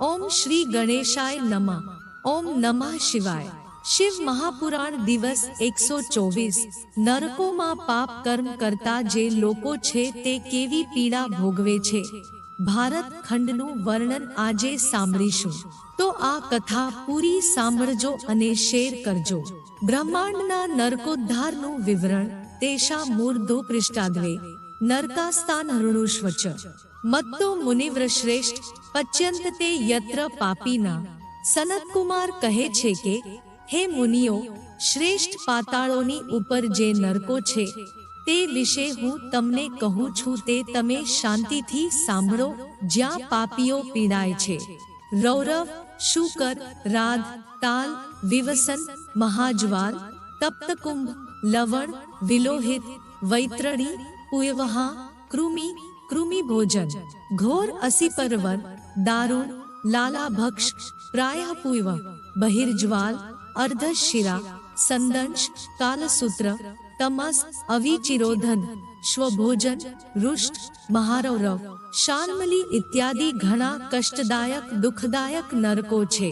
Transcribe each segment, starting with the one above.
ઓમ શ્રી ગણેશાય નમઃ. ઓમ નમઃ શિવાય. શિવ મહાપુરાણ દિવસ એકસો ચોવીસ. નરકોમાં પાપ કર્મ કરતા જે લોકો છે તે કેવી પીડા ભોગવે છે? ભારત ખંડનું વર્ણન આજે સાંભળીશું. તો આ કથા પૂરી સાંભળજો અને શેર કરજો. બ્રહ્માંડના નરકોદ્ધારનું વિવરણ તેશા મૂર્ધો પૃષ્ઠાદ્વે નરકાસ્તાન હૃણુષ્વચ મત્તો મુનિવ્ર શ્રેષ્ઠ પચ્યંત તે યત્ર પાપીના સનતકુમાર કહે છે કે હે મુનિઓ શ્રેષ્ઠ પાતાળોની ઉપર જે નરકો છે તે વિશે હું તમને કહું છું તે તમે શાંતિથી સાંભળો જ્યાં પાપીઓ પીડાય છે રૌરવ શુકર રાધ તાલ વિવસન મહાજ્વાલ તપ્તકુંભ લવણ વિલોહિત વૈત્રણી પુયવહા કૃમિ કૃમિ ભોજન ઘોર અસીપર્વર દારૂણ લાલાભક્ષ પ્રાય પૂર્વ બહિર્જ્વાલ અર્ધશિરા સંદંશ કાલસૂત્ર તમસ અવિચિરોધન સ્વભોજન રુષ્ટ મહારૌરવ શાલ્મલી ઇત્યાદિ ઘણા કષ્ટદાયક દુઃખદાયક નરકો છે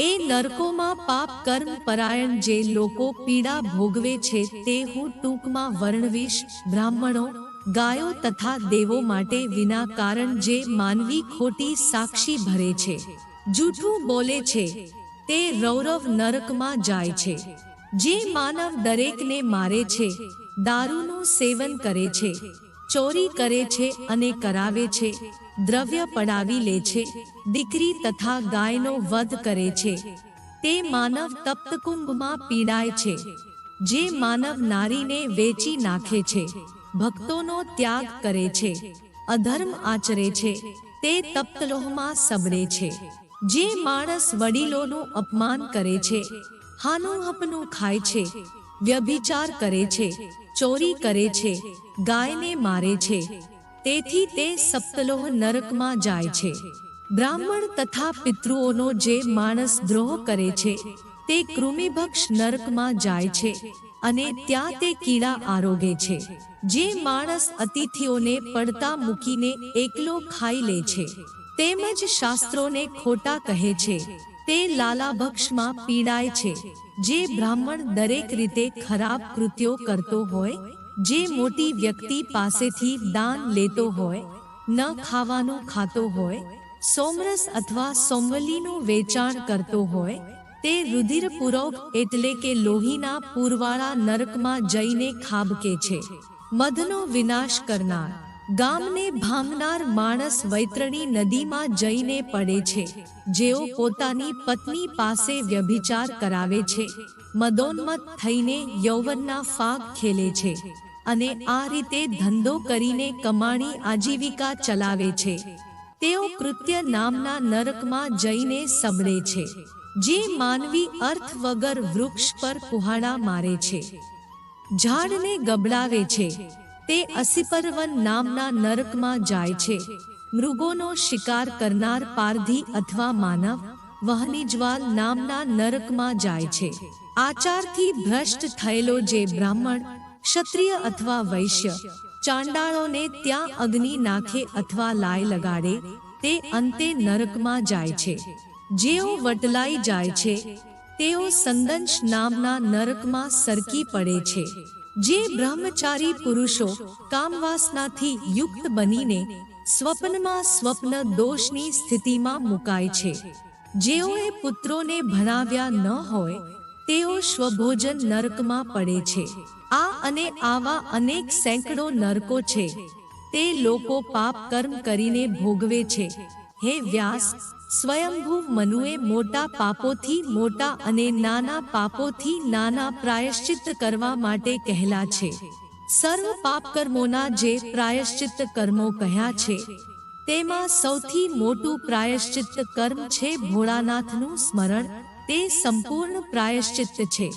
એ નરકોમાં પાપ કર્મ પરાયણ જે લોકો પીડા ભોગવે છે તે હું ટૂંકમાં વર્ણવીશ બ્રાહ્મણો ગાયો તથા દેવો માટે વિના કારણ જે માનવી ખોટી સાક્ષી ભરે છે. જૂઠું બોલે છે, તે રૌરવ નરકમાં જાય છે. જે માનવ દરેકને મારે છે, દારૂનું સેવન કરે છે, ચોરી કરે છે અને કરાવે છે, દ્રવ્ય પડાવી લે છે, દીકરી તથા ગાયનો વધ કરે છે. તે માનવ તપ્તકુંભમાં પીડાય છે. જે માનવ નારીને વેચી નાખે છે. ભક્તોનો ત્યાગ કરે છે. અધર્મ આચરે છે. તે તપ્તલોહમાં સબડે છે. જે માણસ વડીલોનું અપમાન કરે છે હાનુહપનું ખાય છે, વ્યભિચાર કરે છે, ચોરી કરે છે, ગાયને મારે છે. તેથી તે સપ્તલોહ નરકમાં જાય છે. બ્રાહ્મણ તથા પિતૃઓનો જે માણસ દ્રોહ કરે છે, તે કૃમિભક્ષ નરકમાં જાય છે. અને ત્યાં તે કીડા આરોગે છે. જે માણસ અતિથિઓને પડતા મૂકીને એકલો ખાઈ લે છે. તેમજ શાસ્ત્રોને ખોટા કહે છે. તે લાલાભક્ષમાં પીડાય છે. જે બ્રાહ્મણ દરેક રીતે ખરાબ કૃત્યો કરતો હોય, જે મોટી વ્યક્તિ પાસેથી દાન લેતો હોય, ન ખાવાનું ખાતો હોય, સોમરસ અથવા સોમવલીનું વેચાણ કરતો હોય તે રુધિરપૂર્વક એટલે કે લોહીના પૂરવાળા નરકમાં જઈને ખાબકે છે. મધનો વિનાશ કરનાર, ગામને ભાંગનાર માણસ વૈતરણી નદીમાં જઈને પડે છે. જેઓ પોતાની પત્ની પાસે વ્યભિચાર કરાવે છે. મદોન્મત થઈને યૌવનના ફાગ ખેલે છે અને આ રીતે ધંધો કરીને કમાણી આજીવિકા ચલાવે છે. તેઓ કૃત્ય નામના નરકમાં જઈને સબળે છે. જે માનવી અર્થ વગર વૃક્ષ પર કુહાડા મારે છે. ઝાડને ગબડાવે છે. તે અસિપર્વન નામના નરકમાં જાય છે. મૃગોનો શિકાર કરનાર પારધી અથવા માનવ વહનીજ્વાલ નામના નરકમાં જાય છે. આચારથી ભ્રષ્ટ થયેલો જે બ્રાહ્મણ, ક્ષત્રિય અથવા વૈશ્ય, ચાંડાળોને ત્યાં અગ્નિ નાખે અથવા લાય લગાડે, તે અંતે નરકમાં જાય છે. જેઓ વટલાઈ જાય છે, તેઓ સંદંશ નામના નરકમાં સરકી પડે છે. જે બ્રહ્મચારી પુરુષો કામવાસનાથી યુક્ત બનીને સ્વપ્નમાં સ્વપ્ન દોષની સ્થિતિમાં મુકાય છે. જેઓએ પુત્રોને ભણાવ્યા ન હોય, તેઓ સ્વભોજન નરકમાં પડે છે. આ અને આવા અનેક સેંકડો નરકો છે. તે લોકો પાપ કર્મ કરીને ભોગવે છે. હે વ્યાસ સ્વયંભૂ મનુએ મોટા પાપોથી મોટા અને નાના પાપોથી નાના પ્રાયશ્ચિત કરવા માટે કહેલા છે. સર્વ પાપ કર્મોના જે પ્રાયશ્ચિત કર્મો કહ્યા છે, તેમાં સૌથી મોટું પ્રાયશ્ચિત કર્મ છે ભોળાનાથનું સ્મરણ, તે સંપૂર્ણ પ્રાયશ્ચિત છે.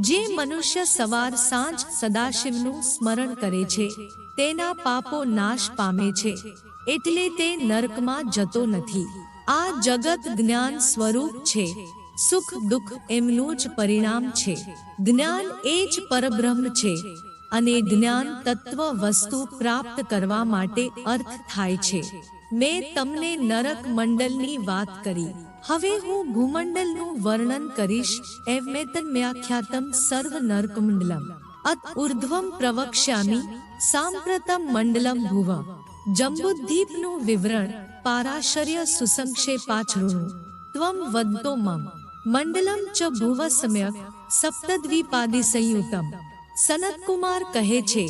જે મનુષ્ય સવાર સાંજ સદાશિવનું સ્મરણ કરે છે, તેના પાપો નાશ પામે છે, એટલે તે નરકમાં જતો નથી. આ જગત જ્ઞાન સ્વરૂપ છે. સુખ, દુઃખ એમનું જ પરિણામ છે. જ્ઞાન એ જ પરબ્રહ્મ છે અને જ્ઞાન તત્વ વસ્તુ પ્રાપ્ત કરવા માટે અર્થ થાય છે. મેં તમને નરક મંડલની વાત કરી. હવે હું ભૂમંડલનું વર્ણન કરીશ એવમેતન્મ્યાખ્યાતમ સર્વ નર્કમંડલમ. અત ઉર્ધ્વમ પ્રવક્ષ્યામી સાંપ્રતમ મંડલમ ભુવ. જંબુદ્દીપનું વિવરણ પારાશર્ય સુસંક્ષેપાચૃણું ત્વમ વદતો મમ મંડલમ ચ ભુવ સમ્યક સપ્તદ્વીપાદિ સંયુતમ સનતકુમાર કહે છે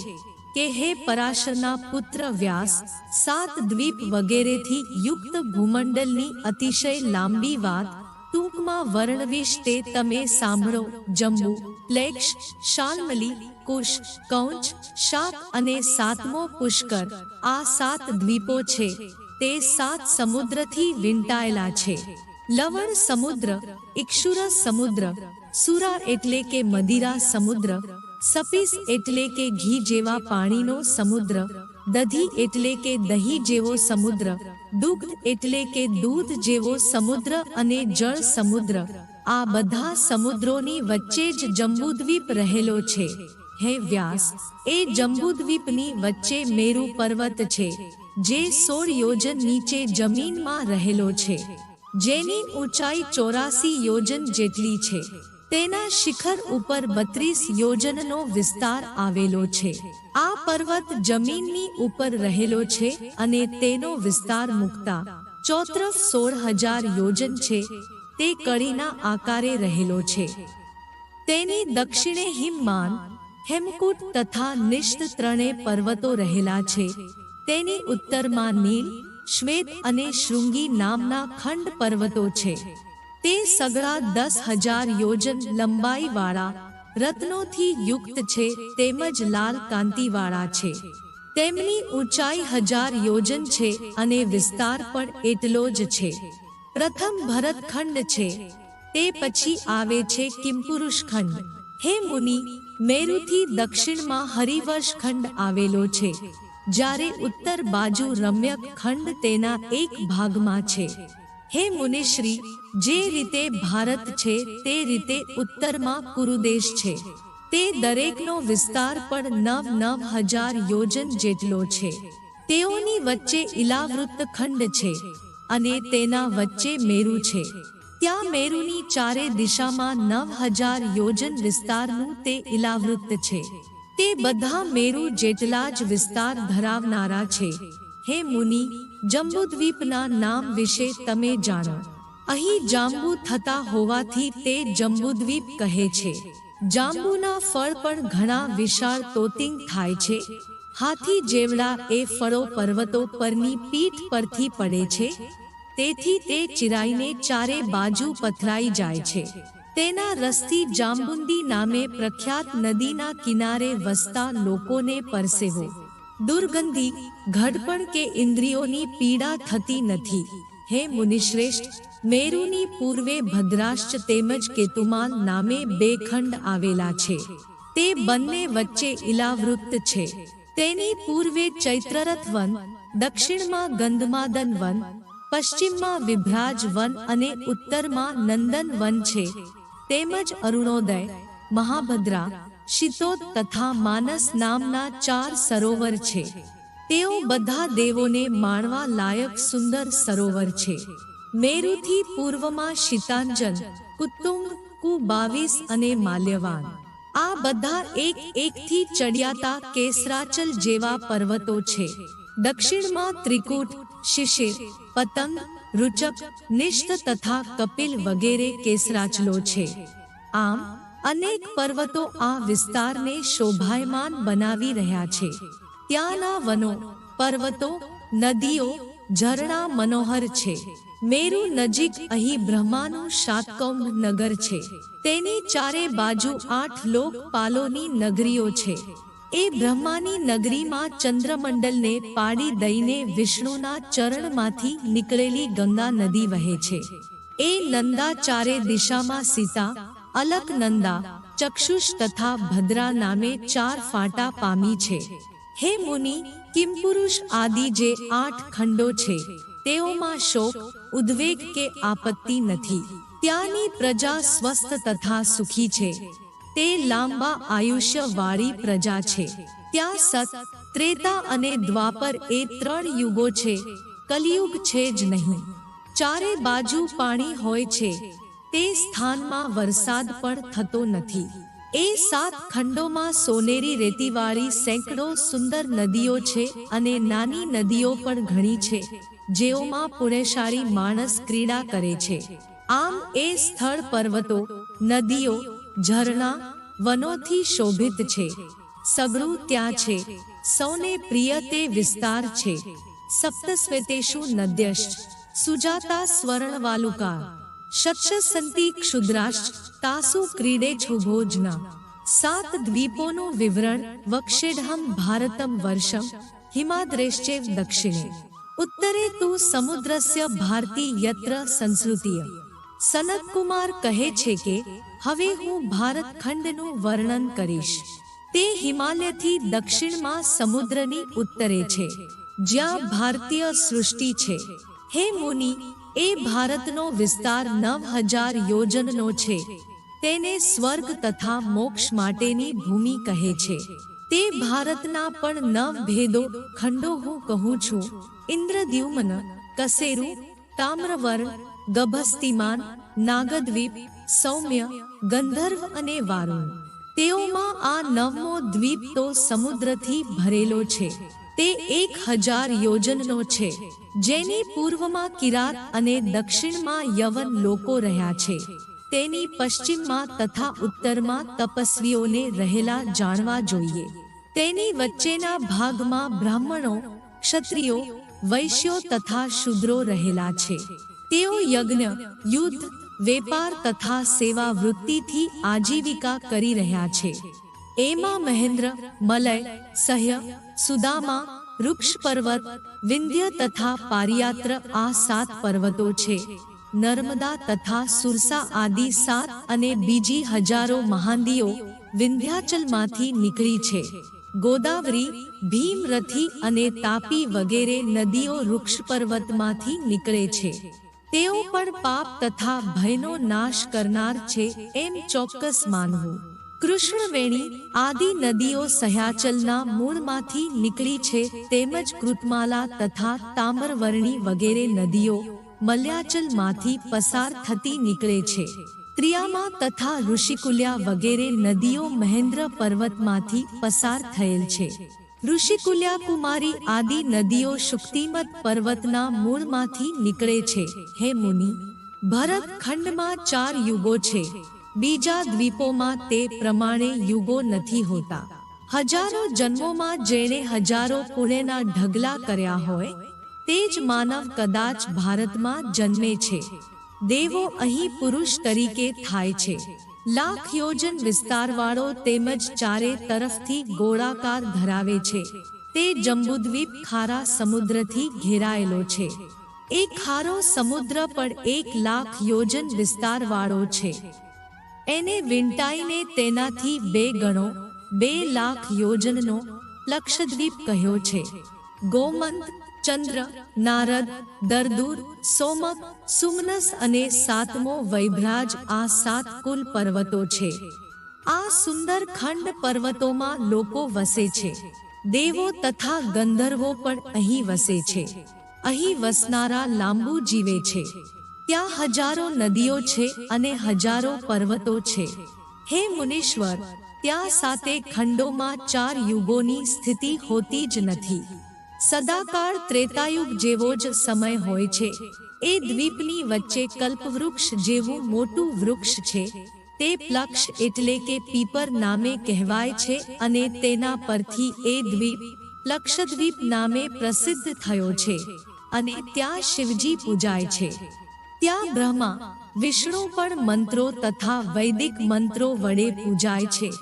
કે હે પરાશરના પુત્ર વ્યાસ સાત દ્વીપ વગેરેથી યુક્ત ભૂમંડલની અતિશય લાંબી વાત ટૂંકમાં વર્ણવીશ તે તમે સાંભળો જંબુ પ્લેક્ષ શાલમલી કુશ કૌંચ શાક અને સાતમો પુષ્કર આ સાત દ્વીપો છે તે સાત સમુદ્રથી વીંટાયેલા છે. લવણ સમુદ્ર, ઇક્ષુર સમુદ્ર, સુરા એટલે કે મદિરા સમુદ્ર, સપીસ એટલે કે ઘી જેવા પાણીનો સમુદ્ર, દધી એટલે કે દહીં જેવો સમુદ્ર, દુગ્ધ એટલે કે દૂધ જેવો સમુદ્ર અને જળ સમુદ્ર. આ બધા સમુદ્રોની વચ્ચે જ જંબુદ્વીપ રહેલો છે. હે વ્યાસ, એ જંબુદ્વીપની વચ્ચે મેરુ પર્વત છે, જે સોળ યોજન નીચે જમીનમાં રહેલો છે, જેની ઊંચાઈ ચોરાસી યોજન જેટલી છે, તેના શિખર ઉપર બત્રીસ યોજનનો વિસ્તાર આવેલો છે. આ પર્વત જમીનની ઉપર રહેલો છે અને તેનો વિસ્તાર મુકતા ચોત્રફ સોળ હજાર યોજન છે, તે કડીના આકારે રહેલો છે. તેની દક્ષિણે હિમમાન હેમકૂટ તથા નિષ્ઠ ત્રણે પર્વતો રહેલા છે. તેની ઉત્તરમાં નીલ, શ્વેત અને શૃંગી નામના ખંડ પર્વતો છે. તે સગળા દસ હજાર યોજન લંબાઈ વાળા રત્નોથી યુક્ત છે તેમજ લાલ કાંતિવાળા છે. તેમની ઊંચાઈ હજાર યોજન છે અને વિસ્તાર પણ એટલો જ છે. પ્રથમ ભરતખંડ છે. તે પછી આવે છે કિમપુરુષ ખંડ હે મુનિ મેરુથી દક્ષિણમાં હરિવર્ષ ખંડ આવેલો છે, જ્યારે ઉત્તર બાજુ રમ્યક ખંડ તેના એક ભાગમાં છે. હે મુનિશ્રી, જે રીતે ભારત છે, તે રીતે ઉત્તરમાં કુરુદેશ છે. તે દરેકનો વિસ્તાર પણ નવ નવ હજાર યોજન જેટલો છે. તેઓની વચ્ચે ઇલાવૃત્ત ખંડ છે અને તેના વચ્ચે મેરુ છે. ત્યાં મેરુની ચારે દિશામાં નવ હજાર યોજન વિસ્તારનું તે ઇલાવૃત્ત છે. તે બધા મેરુ જેટલા જ વિસ્તાર ધરાવનારા છે. હે મુનિ, જંબુદ્વીપના નામ વિશે તમે જાણો. અહીં જાંબુ થતા હોવાથી તે જંબુદ્વીપ કહે છે. જાંબુના ફળ પણ ઘણા વિશાળ તોતિંગ થાય છે. હાથી જેવડા એ ફળો પર્વતો પરની પીઠ પરથી પડે છે. તેથી તે ચિરાઈને ચારે બાજુ પથરાઈ જાય છે. તેના રસ્તી જાંબુંદી નામે પ્રખ્યાત નદીના કિનારે વસતા લોકોને પરસેવો. દુર્ગંધી, ઘડપણ કે ઇન્દ્રિયોની પીડા થતી નથી. હે મુનિશ્રેષ્ઠ, મેરુની પૂર્વે ભદ્રાશ્ચ તેમજ કેતુમાન નામે બે ખંડ આવેલા છે. તે બંને વચ્ચે ઇલાવૃત્ત છે. તેની પૂર્વે ચૈત્રરથ વન દક્ષિણમાં ગંધમાદન વન પશ્ચિમમાં વિભ્રાજ વન અને ઉત્તરમાં નંદન વન છે. તેમજ અરુણોદય, મહાભદ્રા શિતોદ તથા માનસ નામના ચાર સરોવર છે. તેઓ બધા દેવોને માણવા લાયક સુંદર સરોવર છે. મેરુથી પૂર્વમાં શીતાંજન, કુતુંગ કુ બાવીસ અને માલ્યવાન. આ બધા એક એકથી ચડિયાતા કેસરાચલ જેવા પર્વતો છે. દક્ષિણમાં ત્રિકૂટ શિશિર, પતંગ, રૂચક, નિષ્ઠ તથા કપિલ વગેરે કેસરાચલો છે. આમ, અનેક પર્વતો આ વિસ્તારને શોભાયમાન બનાવી રહ્યા છે. ત્યાંના વનો, પર્વતો, નદીઓ, ઝરણા મનોહર છે. મેરુ નજીક અહીં બ્રહ્માનું શાતકૌંડ નગર છે. તેની ચારે બાજુ આઠ લોકપાલોની નગરીઓ છે. એ બ્રહ્માની નગરીમાં ચંદ્રમંડલને પાડી દઈને વિષ્ણુના ચરણમાંથી નીકળેલી ગંગા નદી વહે છે. એ નંદા ચારે દિશામાં સીતા અલક નંદા ચક્ષુષ તથા ભદ્રા નામે ચાર ફાટા પામી છે. હે મુનિ કિમપુરુષ આદિ જે આઠ ખંડો છે, તેઓમાં શોક, ઉદ્વેગ કે આપત્તિ નથી. ત્યાંની પ્રજા સ્વસ્થ તથા સુખી છે. તે લાંબા આયુષ્ય વાળી પ્રજા છે. ત્યાં સત, ત્રેતા અને દ્વાપર એ ત્રણ યુગો છે. કલિયુગ છે જ નહીં. ચારે બાજુ પાણી હોય છે. તે સ્થાનમાં વરસાદ પણ થતો નથી. એ સાત ખંડોમાં સોનેરી રેતીવાળી સેંકડો સુંદર નદીઓ છે અને નાની નદીઓ પણ ઘણી છે, જેઓમાં પુણેશાળી માણસ ક્રીડા કરે છે. આમ એ સ્થળ પર્વતો, નદીઓ ઝરણા વનોથી શોભિત છે. સગળું ત્યાં છે. સૌને પ્રિય તે વિસ્તાર છે. સપ્તસ્વેતેષુ નદ્યશ્ચ, સુજાતા સ્વર્ણવાલુકા શતશસંતી ક્ષુદ્રાશ્ચ, તાસુ ક્રીડે છુભોજના, સાત દ્વીપોનું વિવરણ વક્ષેઢમ ભારતમ વર્ષમ, હિમાદ્રેશ્ચેવ દક્ષિણે. ઉત્તરે તું સમુદ્રસ્ય ભારતી યત્ર સંસ્કૃતિય સનતકુમાર કહે છે કે, હવે હું ભારત ખંડનું વર્ણન કરીશ. તે હિમાલયથી દક્ષિણમાં સમુદ્રની ઉત્તરે છે, જ્યાં ભારતીય સૃષ્ટિ છે. હે મુનિ, એ ભારતનો વિસ્તાર નવ હજાર યોજનનો છે. તેને સ્વર્ગ તથા મોક્ષ માટેની ભૂમિ કહે છે. તે ભારતના પણ નવ ભેદો ખંડો હું કહું છું. ઇન્દ્રદ્યુમન, કસેરુ, તામ્રવર્ણ ગભસ્તિમાન, નાગદ્વીપ, સૌમ્ય, ગંધર્વ અને વારુણ. તેઓમાં આ નવમો દ્વીપ તો સમુદ્રથી ભરેલો છે. તે એક હજાર યોજનનો છે, જેની પૂર્વમાં કિરાત અને દક્ષિણમાં યવન લોકો રહ્યા છે. તેની પશ્ચિમમાં તથા ઉત્તરમાં તપસ્વીઓને રહેલા જાણવા જોઈએ. તેની વચ્ચેના ભાગમાં બ્રાહ્મણો, ક્ષત્રિયો, વૈશ્યો તથા શુદ્રો રહેલા છે. તેઓ યજ્ઞ, યુદ્ધ, વેપાર તથા સેવા વૃત્તિથી આજીવિકા કરી રહ્યા છે. એમાં મહેન્દ્ર, મલય, સહ્ય, સુદામા, વૃક્ષ પર્વત, વિંધ્ય તથા પારિયાત્ર આ સાત પર્વતો છે. નર્મદા તથા સુરસા આદિ સાત અને બીજી હજારો મહાંદીઓ વિંધ્યાચલમાંથી નીકળી છે. ગોદાવરી ભીમરથી અને તાપી વગેરે નદીઓ વૃક્ષ પર્વતમાંથી નીકળે છે. તેઓ પણ પાપ તથા ભયનો નાશ કરનાર છે એમ ચોક્કસ માનવું. કૃષ્ણવેણી આદિ નદીઓ સહ્યાચલના મૂળમાંથી નીકળી છે તેમજ કૃતમાલા તથા તામ્રવર્ણી વગેરે નદીઓ મલ્યાચલમાંથી પસાર થતી નીકળે છે. ત્રિયામા તથા ઋષિકુલ્યા વગેરે નદીઓ મહેન્દ્ર પર્વતમાંથી પસાર થયેલ છે. ઋષિકુલ્યા કુમારી આદિ નદીઓ શુક્તિમત પર્વતના મૂળમાંથી નીકળે છે. હે મુનિ, ભરત ખંડમાં ચાર યુગો છે. બીજા દ્વીપોમાં તે પ્રમાણે યુગો નથી હોતા. હજારો જન્મોમાં જેણે હજારો પુણ્યના ઢગલા કર્યા હોય, તે જ માનવ કદાચ ભારતમાં જન્મે છે. દેવો અહીં પુરુષ તરીકે થાય છે. લાખ યોજન વિસ્તારવાળો તેમજ ચારે તરફથી ગોળાકાર ધરાવે છે. તે જંબુદ્વીપ ખારા સમુદ્રથી ઘેરાયેલો છે. એ ખારો સમુદ્ર પણ એક લાખ યોજન વિસ્તારવાળો છે. એને વીંટાઈને તેનાથી બે ગણો, બે લાખ યોજનનો લક્ષદ્વીપ કહ્યો છે. ગોમંત ચંદ્ર, નારદ, દરદૂર, સોમક, સુમનસ અને સાતમો વૈભ્રાજ આ સાત કુલ પર્વતો છે. આ સુંદર ખંડ પર્વતોમાં લોકો વસે છે. દેવો તથા ગંધર્વો પણ અહીં વસે છે. અહીં વસનારા લાંબુ જીવે છે. ત્યાં હજારો નદીઓ છે અને હજારો પર્વતો છે. હે મુનીશ્વર, ત્યાં સાતે ખંડોમાં ચાર યુગોની સ્થિતિ હોતી જ નથી. સદાકાળ ત્રેતાયુગ જેવો જ સમય હોય છે. એ દ્વીપની વચ્ચે કલ્પવૃક્ષ જેવું મોટું વૃક્ષ છે. તે પ્લક્ષ એટલે કે પીપર નામે કહેવાય છે અને તેના પરથી એ દ્વીપ લક્ષદ્વીપ નામે પ્રસિદ્ધ થયો છે અને ત્યાં શિવજી પૂજાય છે. ત્યાં બ્રહ્મા, વિષ્ણુ પણ મંત્રો તથા વૈદિક મંત્રો વડે પૂજાય છે.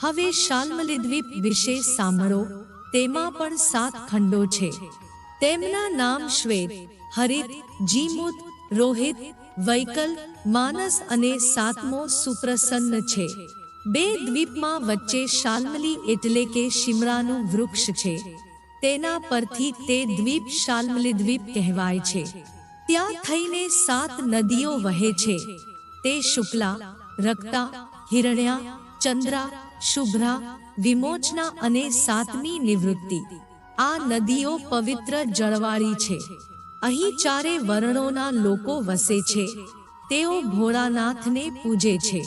હવે શાલ્મલી દ્વીપ વિશે સાંભળો. તેમાં પણ સાત ખંડો છે. તેમના નામ શ્વેત, હરિત, જીમુત, રોહિત, વૈકલ, માનસ અને સાતમો સુપ્રસન્ન છે. બે દ્વીપમાં વચ્ચે શાલ્મલી એટલે કે શિમરાનું વૃક્ષ છે. તેના પરથી તે દ્વીપ શાલ્મલી દ્વીપ કહેવાય છે. ત્યાં થઈને સાત નદીઓ વહે છે. તે શુક્લા, રક્તા, હિરણ્યા, ચંદ્રા શુભ્રા, વિમોચના અને સાતમી નિવૃત્તિ. આ નદીઓ પવિત્ર જળવાળી છે. અહીં ચારે વર્ણોના લોકો વસે છે. તેઓ ભોળાનાથને પૂજે છે.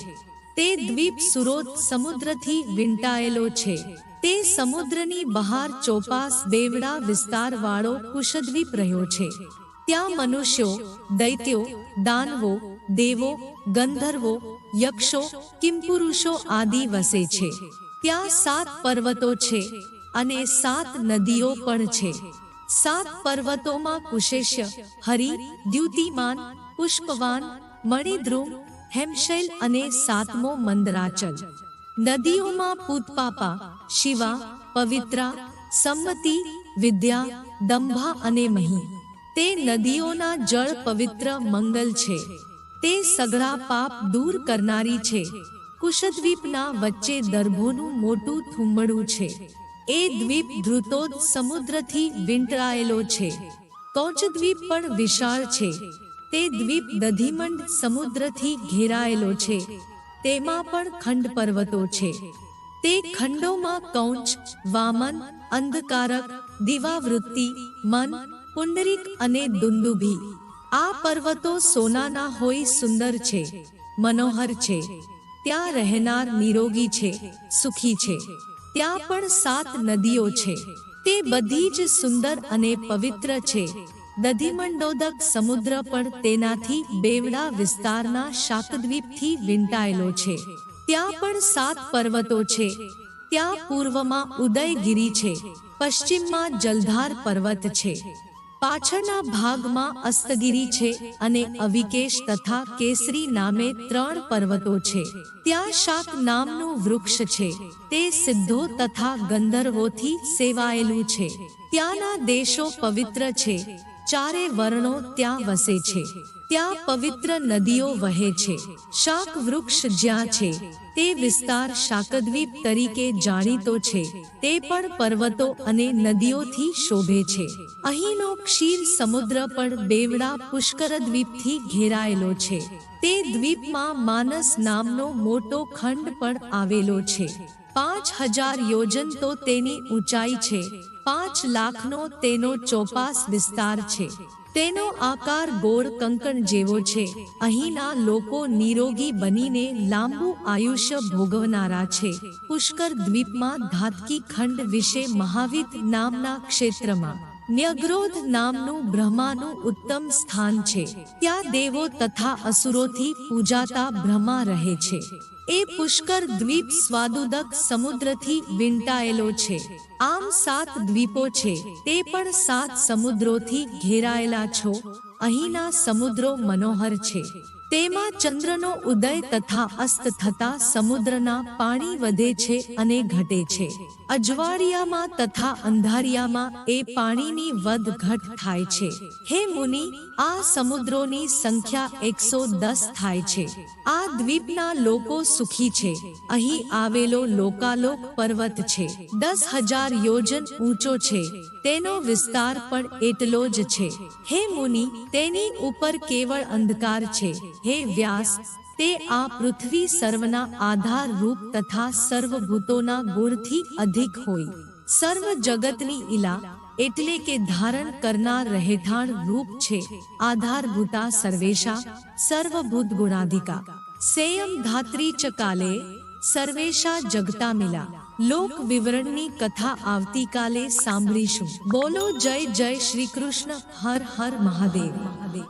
તે દ્વીપ સુરોત સમુદ્રથી વીંટાયેલો છે. તે સમુદ્રની બહાર ચોપાસ બેવડા વિસ્તારવાળો કુશદ્વીપ રહ્યો છે. ત્યાં મનુષ્યો, દૈત્યો, દાનવો, દેવો, ગંધર્વો યક્ષો કિમપુરુષો આદિ વસે છે. ત્યાં સાત પર્વતો છે અને સાત નદીઓ પણ છે. સાત પર્વતોમાં કુશેષ્ય, હરિ, દ્યુતિમાન, પુષ્પવાન મણિધ્રુવ હેમશૈલ અને સાતમો મંદરાચલ. નદીઓમાં પૂતપાપા, શિવા, પવિત્રા, સંમતિ, વિદ્યા, દંભા અને મહી. તે નદીઓના જળ પવિત્ર મંગલ છે. તે સઘળા પાપ દૂર કરનારી છે. કુશદ્વીપના વચ્ચે દર્ભોનું મોટું થુંબડું છે. એ દ્વીપ ધ્રુતોદ સમુદ્રથી વીંટળાયેલો છે. કૌચદ્વીપ પણ વિશાળ છે. તે દ્વીપ દધીમંડ સમુદ્રથી ઘેરાયેલો છે. તેમાં પણ ખંડ પર્વતો છે. તે ખંડોમાં કૌંચ, વામન, અંધકારક, દિવાવૃત્તિ, મન, પુંડરીક અને દુંદુભી આ પર્વતો સોનાના હોય સુંદર છે, મનોહર છે, ત્યાં રહેનાર નિરોગી છે, સુખી છે, ત્યાં પણ સાત નદીઓ છે, તે બધી જ સુંદર અને પવિત્ર છે, દધિમંડોદક સમુદ્ર પણ તેનાથી બેવડા વિસ્તારના શાકદ્વીપથી વીંટાયેલો છે, ત્યાં પણ સાત પર્વતો છે, ત્યાં પૂર્વમાં ઉદયગીરી છે, પશ્ચિમમાં જલધાર પર્વત છે પાછળના ભાગમાં અસ્તગીરી છે અને અવિકેશ તથા કેસરી નામે ત્રણ પર્વતો છે. ત્યાં શાક નામનું વૃક્ષ છે. તે સિદ્ધો તથા ગંધર્વોથી સેવાયેલું છે. ત્યાંના દેશો પવિત્ર છે. ચારે વર્ણો ત્યાં વસે છે. ત્યાં પવિત્ર નદીઓ વહે છે. શાક વૃક્ષ જ્યાં છે, તે વિસ્તાર શાકદ્વીપ તરીકે જાણીતો છે. તે પણ પર્વતો અને નદીઓથી શોભે છે. અહીંનો ક્ષીર સમુદ્ર પણ બેવડા પુષ્કર દ્વીપથી ઘેરાયેલો છે. તે દ્વીપમાં માનસ નામનો મોટો ખંડ પણ આવેલો છે. પાંચ હજાર યોજન તો તેની ઊંચાઈ છે. પાંચ લાખનો તેનો ચોપાસ વિસ્તાર છે. તેનો આકાર ગોળ કંકણ જેવો છે. અહીંના લોકો નિરોગી બનીને લાંબુ આયુષ્ય ભોગવનારા છે. પુષ્કર દ્વીપમાં ધાતકી ખંડ વિશે મહાવિદ નામના ક્ષેત્રમાં ન્યગ્રોધ નામનું બ્રહ્માનું ઉત્તમ સ્થાન છે. ત્યાં દેવો તથા અસુરોથી પૂજાતા બ્રહ્મા રહે છે. એ પુષ્કર દ્વીપ સ્વાદુદક સમુદ્રથી વિંટાયેલો છે. આમ સાત દ્વીપો છે. તે પણ સાત સમુદ્રોથી ઘેરાયેલા છો. અહીંના સમુદ્રો મનોહર છે. તેમાં ચંદ્રનો ઉદય તથા અસ્ત થતા સમુદ્રના પાણી વધે છે અને ઘટે છે. અજવાળિયામાં તથા અંધારિયામાં એ પાણીની વધ ઘટ થાય છે. હે મુનિ, આ સમુદ્રોની સંખ્યા એકસો દસ થાય છે. આ દ્વીપના લોકો સુખી છે. અહીં આવેલો લોકાલોક પર્વત છે. દસ હજાર યોજન ઊંચો છે. તેનો વિસ્તાર પણ એટલો જ છે. હે મુનિ, તેની ઉપર કેવળ અંધકાર છે. હે વ્યાસ, તે આ પૃથ્વી સર્વના આધાર રૂપ તથા સર્વભૂતોના ગુણથી અધિક હોય. સર્વ જગતની ઈલા એટલે કે ધારણ કરનાર રહેઠાણ રૂપ છે. આધારભૂતા સર્વેશા, સર્વભૂત ગુણાધિકા. સેયમ ધાત્રી ચકાલે સર્વેશા જગતા મિલા. લોક વિવરણની કથા આવતીકાલે સાંભળીશું. બોલો જય જય શ્રી કૃષ્ણ, હર હર મહાદેવ મહાદેવ.